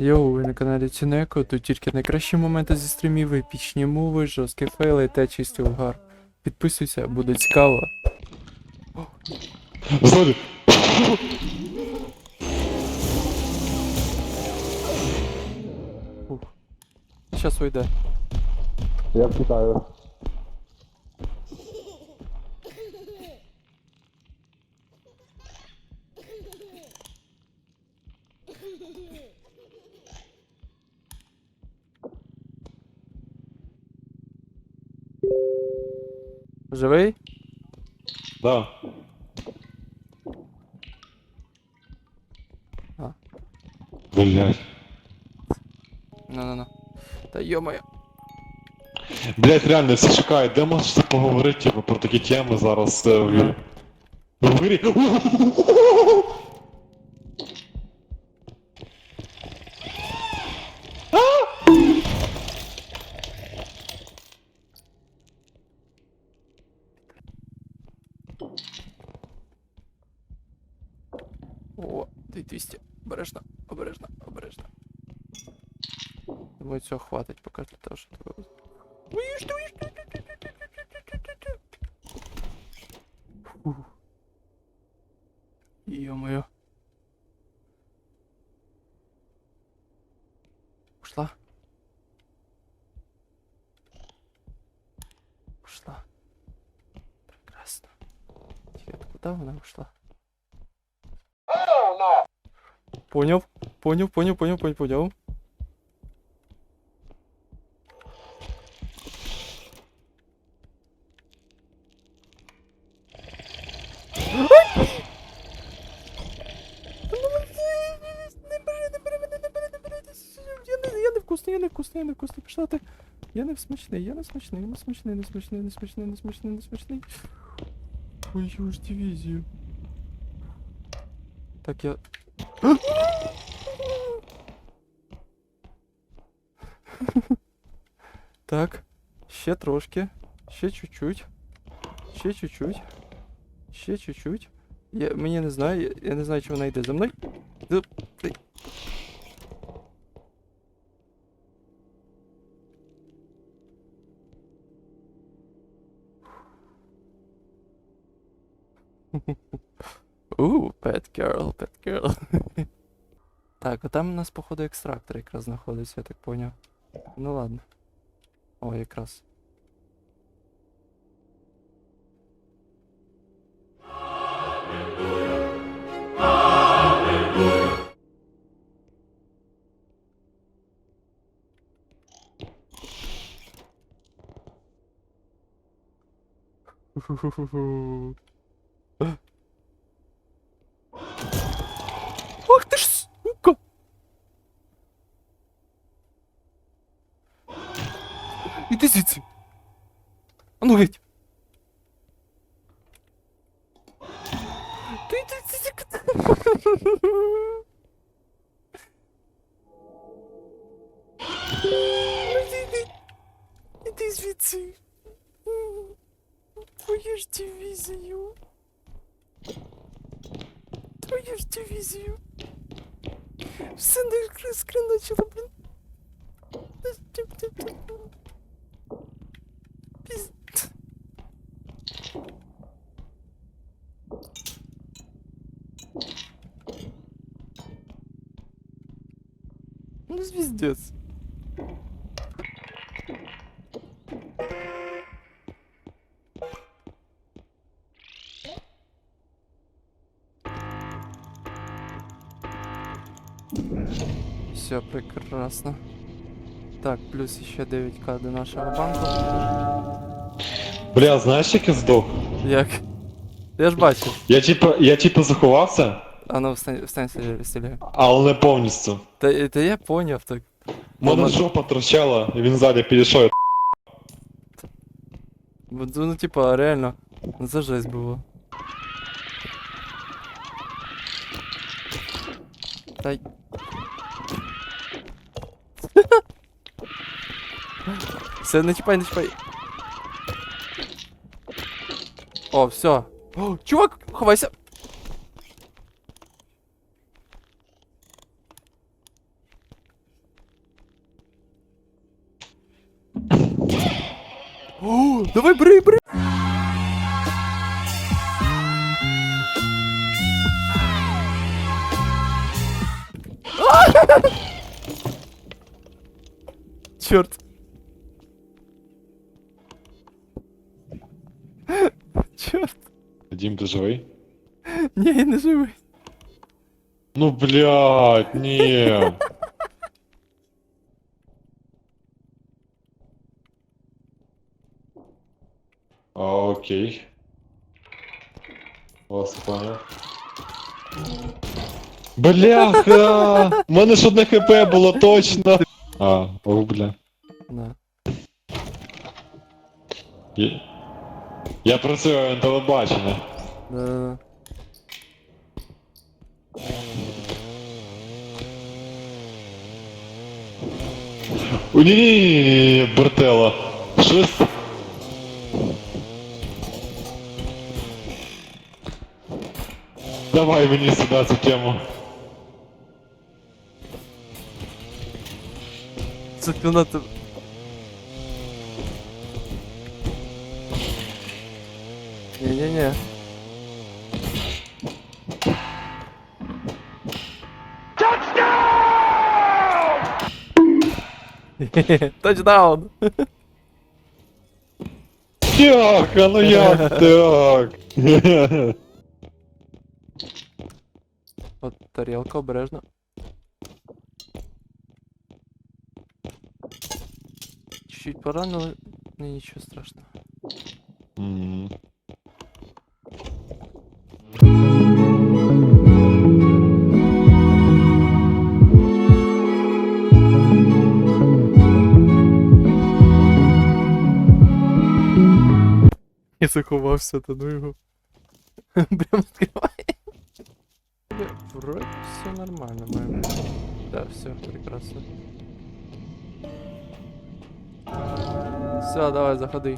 Йоу, ви на каналі Цінеко, тут тільки найкращі моменти зі стрімів, епічні муви, жорсткі фейли та чистий угар. Підписуйся, буде цікаво. Ззаді. Ух. Щас уйде. Я вкидаю. Живий? Да. А. Блять. Ну-ну-ну. Та йо-моє. Блять, реально, всі шукають, де можете поговорити типу, про такі теми зараз е, в вірі. В вірі. ти, ти, ти, ти, ти. Фух. Йо-моє. Ушла. Ушла. Прекрасно. Теперь куда она ушла? Понял, понял, понял, понял, понял, понял. вкусний, я не вкусний, я не вкусний, пішла ти. Я не смачний, я не смачний, не смачний, не смачний, не смачний, не смачний, не смачний. Твою ж дивізію. Так, я... Так, ще трошки. Ще чуть-чуть. Ще чуть-чуть. Ще чуть-чуть. Я, мені не знаю, я, я не знаю, чи вона йде за мною. Girl, pet girl. так, а там у нас, походу, екстрактор якраз знаходиться, я так поняв. Ну ладно. О, якраз. Ах ти ж сука! Іди звідси. Ану геть. Ти ти ти ти. Твою ж дивізію! Все не розкреначило, блін. Піз... Ну, звездец. Все прекрасно. Так, плюс еще 9к до нашего банку. Бля, знаєш, як я здох? Як? Я ж бачив. Я типа, я типа заховався, А ну встань, встань стріляй, стріляй. але не повністю. Та, та я поняв так. Мене жопа торчала, і він ззаді підійшов. Бо, Ну, типа, реально. Ну це жесть було. Та Все, начипай, ну, начипай. Ну, О, все. О, чувак, хвайся. О, давай, бры, бры. Черт. ти живий? Ні, я не живий. Ну, блядь, ні. А, окей. Вас понял. Бляха! У мене ж одне хп було точно. А, о, бля. На. Я, я працюю на телебаченні. Да-да-да. О, ні, ні, ні, Бертела. Щось. Давай мені сюди цю тему. Це вона тебе. Ні-ні-ні. Тачдаун! Як? А ну як так? От тарілка обережно. Чуть-чуть поранили, ну нічого страшного. М. Я заховався, та ну його. Прям відкриває. Вроде все нормально, має. Да, все, прекрасно. Все, давай, заходи.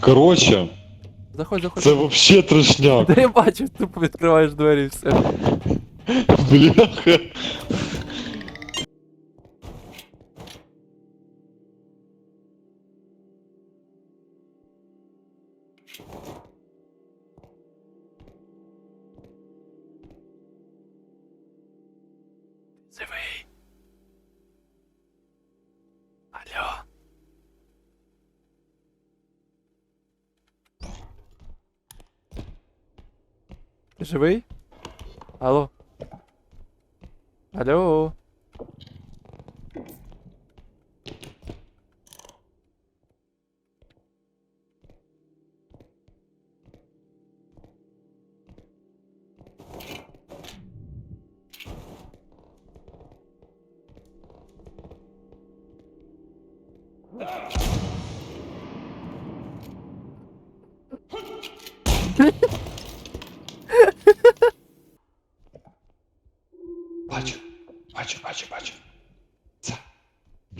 Короче, Заходь, заходь. це вообще трешняк. Та я бачу, тупо відкриваєш двері і все. Бляха. Живий. Алло. Ти живий? Алло. Алло.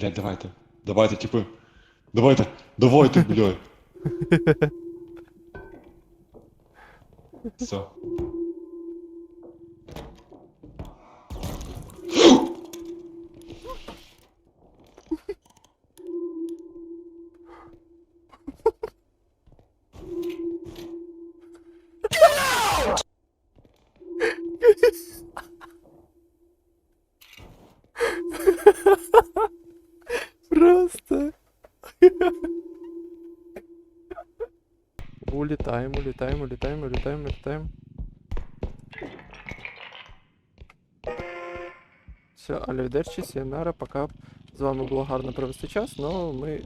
Блядь, давайте. Давайте, типи. Давайте, давайте, блядь. Все. Улетаем, улетаем, улетаем, улетаем, улетаем. Все, алівдерчі, Сієнара, пока з вами було гарно провести час, но ми.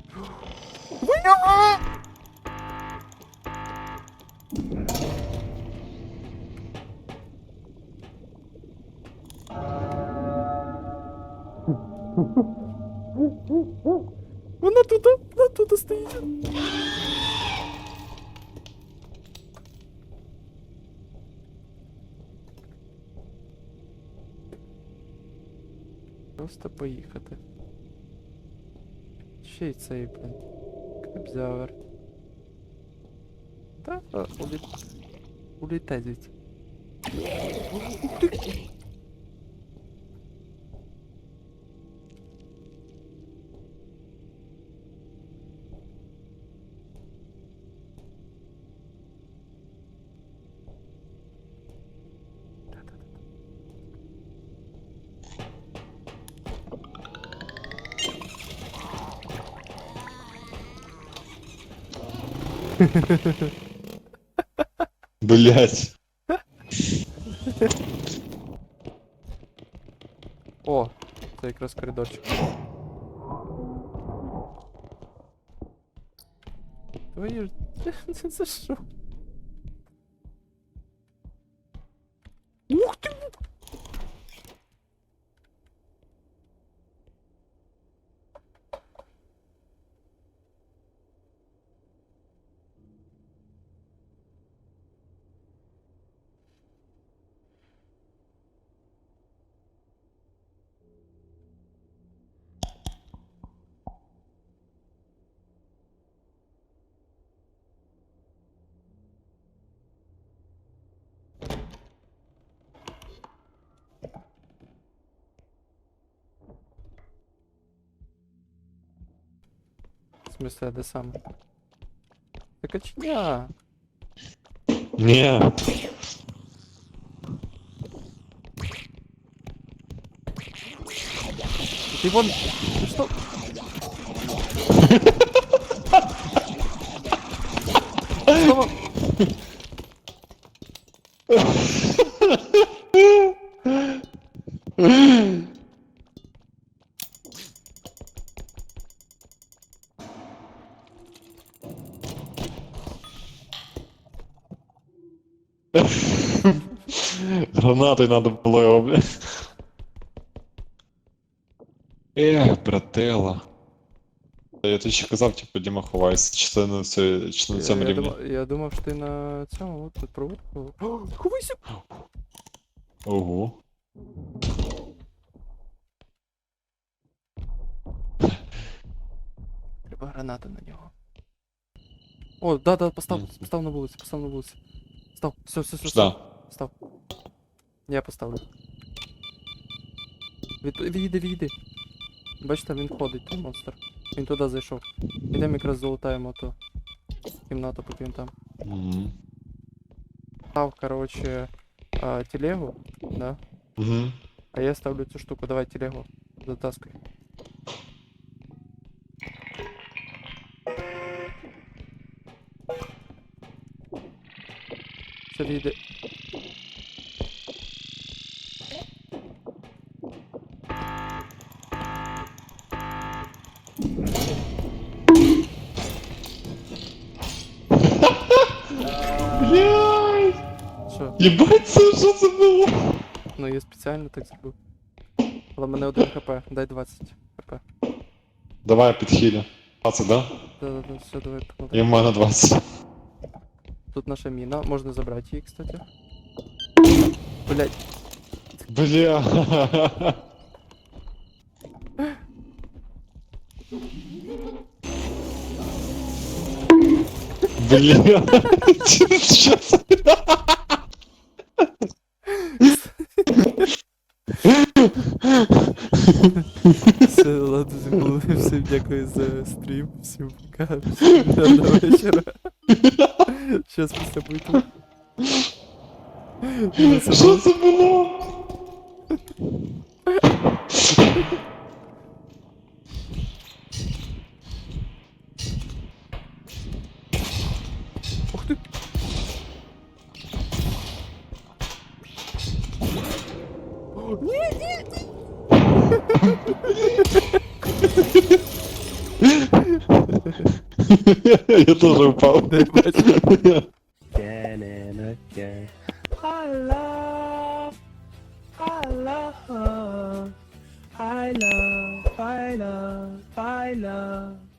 Вона тут, вона тут стоїть. Просто поїхати. Ще й цей, блін. Кнепзявер. Та, а, уліт... улітай звідси. Ух ти! Блять. О, це якраз коридорчик. Твої ж. Це що? Смысле, а де саме? Та качня! Ні. Ты вон... Ты что? Что вам? Гранатою надо було його, бля. Ех, братела. Я тобі ще казав, типу, Діма ховайся, чи це на, це, чи на цьому я, рівні. думав, я думав, що ти на цьому, от тут проводку. О, Ховайся! Ого. Треба гранати на нього. О, да, да, постав, Мгм. постав на вулиці, постав на вулиці. Став, все, все, все, Сюда. став. Я поставлю. Від, відійди, відійди. Бачите, він ходить, той монстр. Він туди зайшов. Ідемо якраз залутаємо ту кімнату, поки він там. Угу. Став, короче, а, телегу, да. Угу. А я ставлю цю штуку. Давай телегу. Затаскай. Все відійди. Блядь! Що? Єбать, це що це було? Ну я спеціально так зробив. Але в мене один хп. Дай 20 хп. Давай підхилю. 20, да? Да-да-да, все, давай І погнали. в мене 20. Тут наша міна. Можна забрати її, кстати. Блять, Бля. Бля. Що це? все, ладно, забули. Всім дякую за стрім. Всім пока. Всім гарного вечора. Щас після битви. Ну, це Що було- це було? Ух ти! Ні, ні, ні! Я теж впав. Дай бачу. again and again. I love, I love, I love, I love, I love.